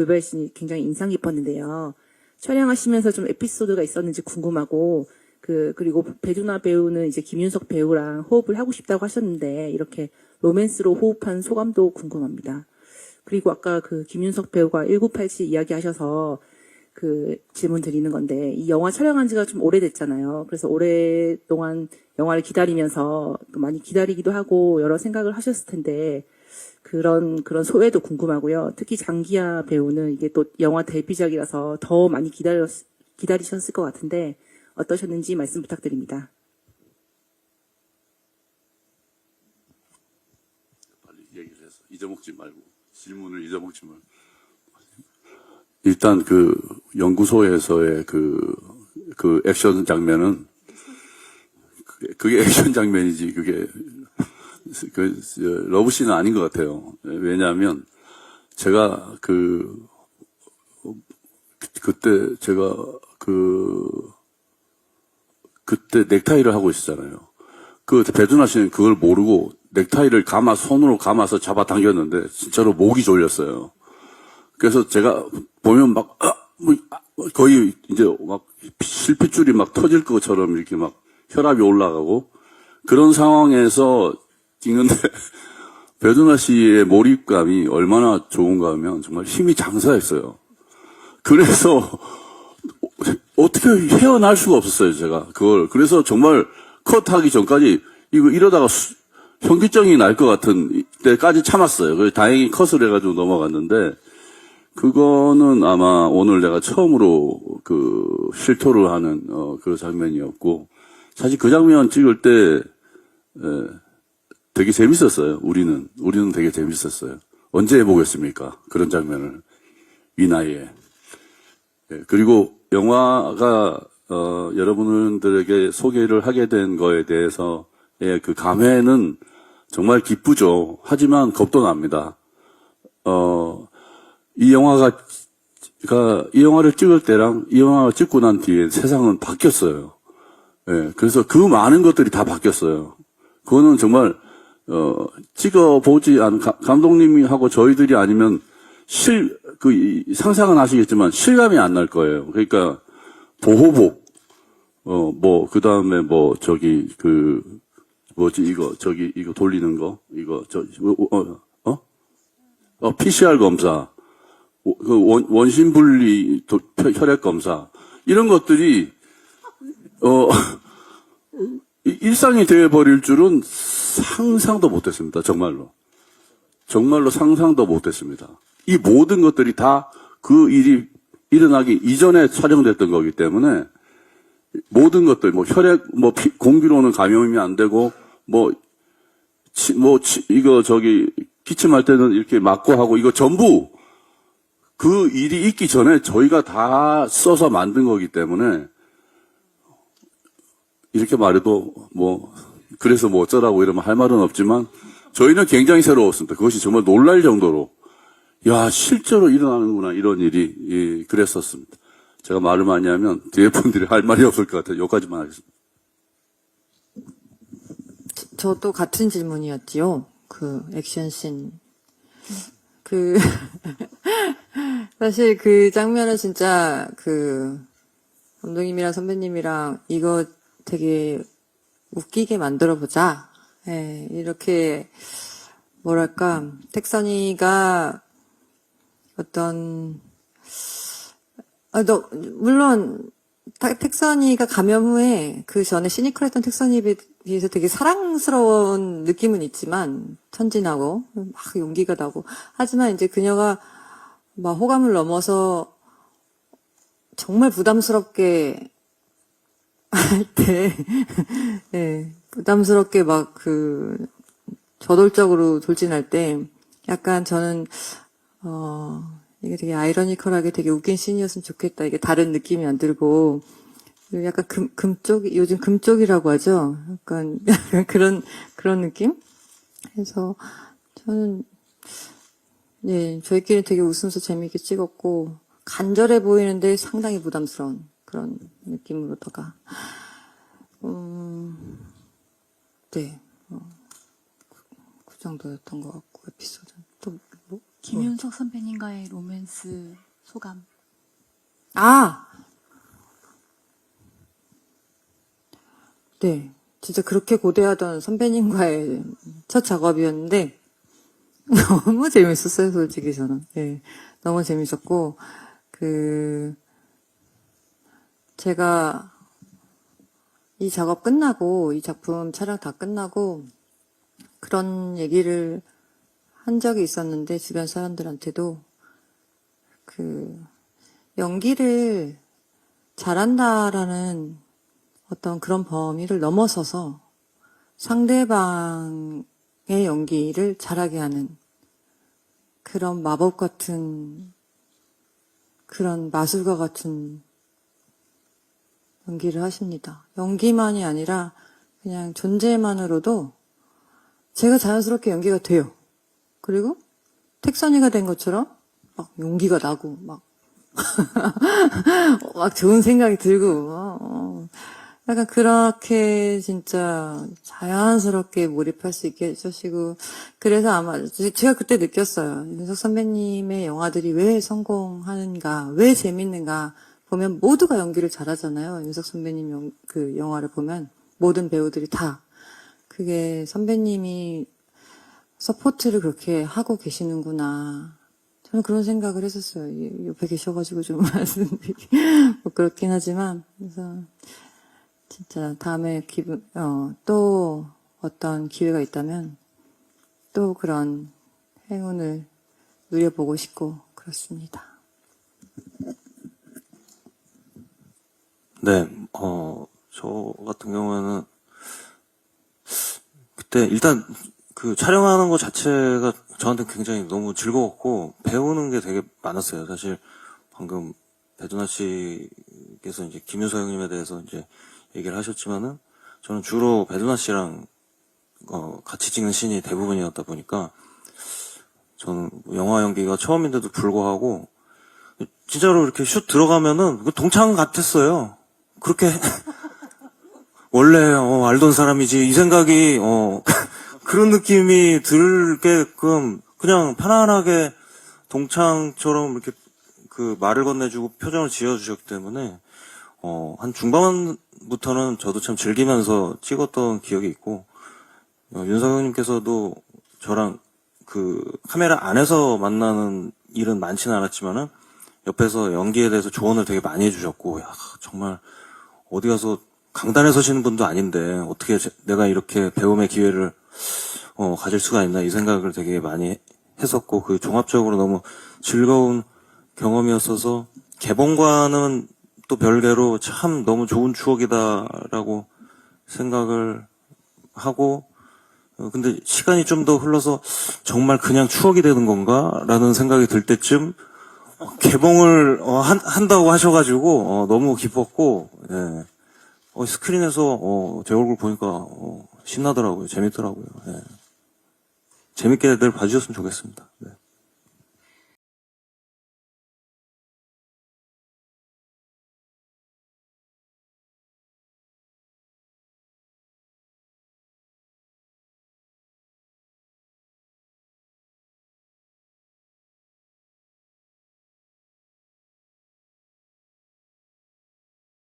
돌발신이 굉장히 인상 깊었는데요. 촬영하시면서 좀 에피소드가 있었는지 궁금하고 그 그리고 배두나 배우는 이제 김윤석 배우랑 호흡을 하고 싶다고 하셨는데 이렇게 로맨스로 호흡한 소감도 궁금합니다. 그리고 아까 그 김윤석 배우가 1987 이야기하셔서 그 질문 드리는 건데 이 영화 촬영한 지가 좀 오래됐잖아요. 그래서 오랫동안 영화를 기다리면서 또 많이 기다리기도 하고 여러 생각을 하셨을 텐데 그런 그런 소회도 궁금하고요. 특히 장기하 배우는 이게 또 영화 데뷔작이라서 더 많이 기다렸 기다리셨을 것 같은데 어떠셨는지 말씀 부탁드립니다. 빨리 얘기를 해서 잊어먹지 말고 질문을 잊어먹지 말고 일단 그 연구소에서의 그, 그 액션 장면은 그게 액션 장면이지 그게 그 러브씬은 아닌 것 같아요. 왜냐하면 제가 그 그때 제가 그 그때 넥타이를 하고 있었잖아요. 그 배두나 씨는 그걸 모르고 넥타이를 감아 손으로 감아서 잡아 당겼는데 진짜로 목이 졸렸어요. 그래서 제가 보면 막 아, 뭐, 아, 거의 이제 막 실핏줄이 막 터질 것처럼 이렇게 막 혈압이 올라가고 그런 상황에서 찍는데 배두나 씨의 몰입감이 얼마나 좋은가 하면 정말 힘이 장사했어요. 그래서 어떻게 헤어날 수가 없었어요, 제가. 그걸. 그래서 정말 컷하기 전까지 이거 이러다가 수- 현기증이 날 것 같은 때까지 참았어요. 그래서 다행히 컷을 해가지고 넘어갔는데 그거는 아마 오늘 내가 처음으로 그 실토를 하는 어, 그 장면이었고 사실 그 장면 찍을 때 에, 되게 재밌었어요. 우리는 우리는 되게 재밌었어요. 언제 해보겠습니까? 그런 장면을 이 나이에. 예, 그리고 영화가 어, 여러분들에게 소개를 하게 된 거에 대해서의 그 감회는 정말 기쁘죠. 하지만 겁도 납니다. 어, 이 영화가 가, 이 영화를 찍을 때랑 이 영화를 찍고 난 뒤에 세상은 바뀌었어요. 예, 그래서 그 많은 것들이 다 바뀌었어요. 그거는 정말 어, 찍어보지 않은 가- 감독님이 하고 저희들이 아니면 실, 그, 이- 상상은 하시겠지만 실감이 안 날 거예요. 그러니까 보호복, 어, 뭐, 그 다음에 뭐, 저기, 그, 뭐지, 이거, 저기, 이거 돌리는 거, 이거, 저, 어, 어, 어? 어, PCR 검사, 오- 그 원, 원심 분리 도- 혈- 혈액 검사, 이런 것들이, 어, 이- 일상이 되어버릴 줄은 상상도 못했습니다. 정말로. 정말로 상상도 못했습니다. 이 모든 것들이 다 그 일이 일어나기 이전에 촬영됐던 거기 때문에 모든 것들 뭐 혈액 뭐 피- 공기로는 감염이 안 되고 뭐 치, 뭐 치- 이거 저기 기침할 때는 이렇게 막고 하고 이거 전부 그 일이 있기 전에 저희가 다 써서 만든 거기 때문에 이렇게 말해도 뭐 그래서 뭐 어쩌라고 이러면 할 말은 없지만 저희는 굉장히 새로웠습니다. 그것이 정말 놀랄 정도로 야 실제로 일어나는구나 이런 일이 예, 그랬었습니다. 제가 말을 많이 하면 뒤에 분들이 할 말이 없을 것 같아요. 여기까지만 하겠습니다. 저도 같은 질문이었지요. 그 액션씬. 그 사실 그 장면은 진짜 그 감독님이랑 선배님이랑 이거 되게 웃기게 만들어 보자. 예, 이렇게 뭐랄까 택선이가 어떤 아, 너, 물론, 타- 택선이가 감염 후에 그 전에 시니컬했던 택선이에 비해서 되게 사랑스러운 느낌은 있지만, 천진하고, 막 용기가 나고. 하지만 이제 그녀가 막 호감을 넘어서 정말 부담스럽게 할 때, 예, 부담스럽게 막 그, 저돌적으로 돌진할 때, 약간 저는, 어, 이게 되게 아이러니컬하게 되게 웃긴 씬이었으면 좋겠다. 이게 다른 느낌이 안 들고. 약간 금, 금쪽, 요즘 금쪽이라고 하죠. 약간, 그런, 그런 느낌? 그래서 저는, 예, 저희끼리 되게 웃으면서 재미있게 찍었고, 간절해 보이는데 상당히 부담스러운 그런 느낌으로다가, 음, 네, 어, 그, 그 정도였던 것 같고, 에피소드. 또, 뭐, 김윤석 선배님과의 로맨스 소감. 아! 네. 진짜 그렇게 고대하던 선배님과의 첫 작업이었는데, 너무 재밌었어요, 솔직히 저는. 예. 너무 재밌었고, 그, 제가 이 작업 끝나고, 이 작품 촬영 다 끝나고, 그런 얘기를 한 적이 있었는데, 주변 사람들한테도, 그, 연기를 잘한다라는 어떤 그런 범위를 넘어서서 상대방의 연기를 잘하게 하는 그런 마법 같은 그런 마술과 같은 연기를 하십니다. 연기만이 아니라 그냥 존재만으로도 제가 자연스럽게 연기가 돼요. 그리고 택선이가 된 것처럼 막 용기가 나고 막 막 좋은 생각이 들고, 어, 어. 약간 그렇게 진짜 자연스럽게 몰입할 수 있게 해주시고, 그래서 아마 제- 제가 그때 느꼈어요. 윤석 선배님의 영화들이 왜 성공하는가, 왜 재밌는가, 보면 모두가 연기를 잘하잖아요. 윤석 선배님 영, 그 영화를 보면 모든 배우들이 다. 그게 선배님이 서포트를 그렇게 하고 계시는구나. 저는 그런 생각을 했었어요. 이- 옆에 계셔가지고 좀 말씀드리기 뭐 그렇긴 하지만 그래서 진짜 다음에 기분 어, 또 어떤 기회가 있다면 또 그런 행운을 누려보고 싶고 그렇습니다. 네, 어, 저 같은 경우에는 그때 일단 그 촬영하는 것 자체가 저한테 굉장히 너무 즐거웠고 배우는 게 되게 많았어요. 사실 방금 배두나 씨께서 이제 김윤서 형님에 대해서 이제 얘기를 하셨지만은 저는 주로 배두나 씨랑 어, 같이 찍는 신이 대부분이었다 보니까 저는 영화 연기가 처음인데도 불구하고 진짜로 이렇게 슛 들어가면은 그 동창 같았어요. 그렇게 원래 어, 알던 사람이지. 이 생각이 어, 그런 느낌이 들게끔 그냥 편안하게 동창처럼 이렇게 그 말을 건네주고 표정을 지어주셨기 때문에 어, 한 중반부터는 저도 참 즐기면서 찍었던 기억이 있고 어, 윤석영님께서도 저랑 그 카메라 안에서 만나는 일은 많지는 않았지만은 옆에서 연기에 대해서 조언을 되게 많이 해주셨고 야 정말 어디 가서 강단에 서시는 분도 아닌데 어떻게 제- 내가 이렇게 배움의 기회를 어, 가질 수가 있나 이 생각을 되게 많이 했었고 그 종합적으로 너무 즐거운 경험이었어서 개봉과는 또 별개로 참 너무 좋은 추억이다라고 생각을 하고 어, 근데 시간이 좀 더 흘러서 정말 그냥 추억이 되는 건가라는 생각이 들 때쯤 어, 개봉을 어, 한, 한다고 하셔가지고 어, 너무 기뻤고 예. 어, 스크린에서 어, 제 얼굴 보니까 어, 신나더라고요 재밌더라고요 예. 재밌게 늘 봐주셨으면 좋겠습니다 네.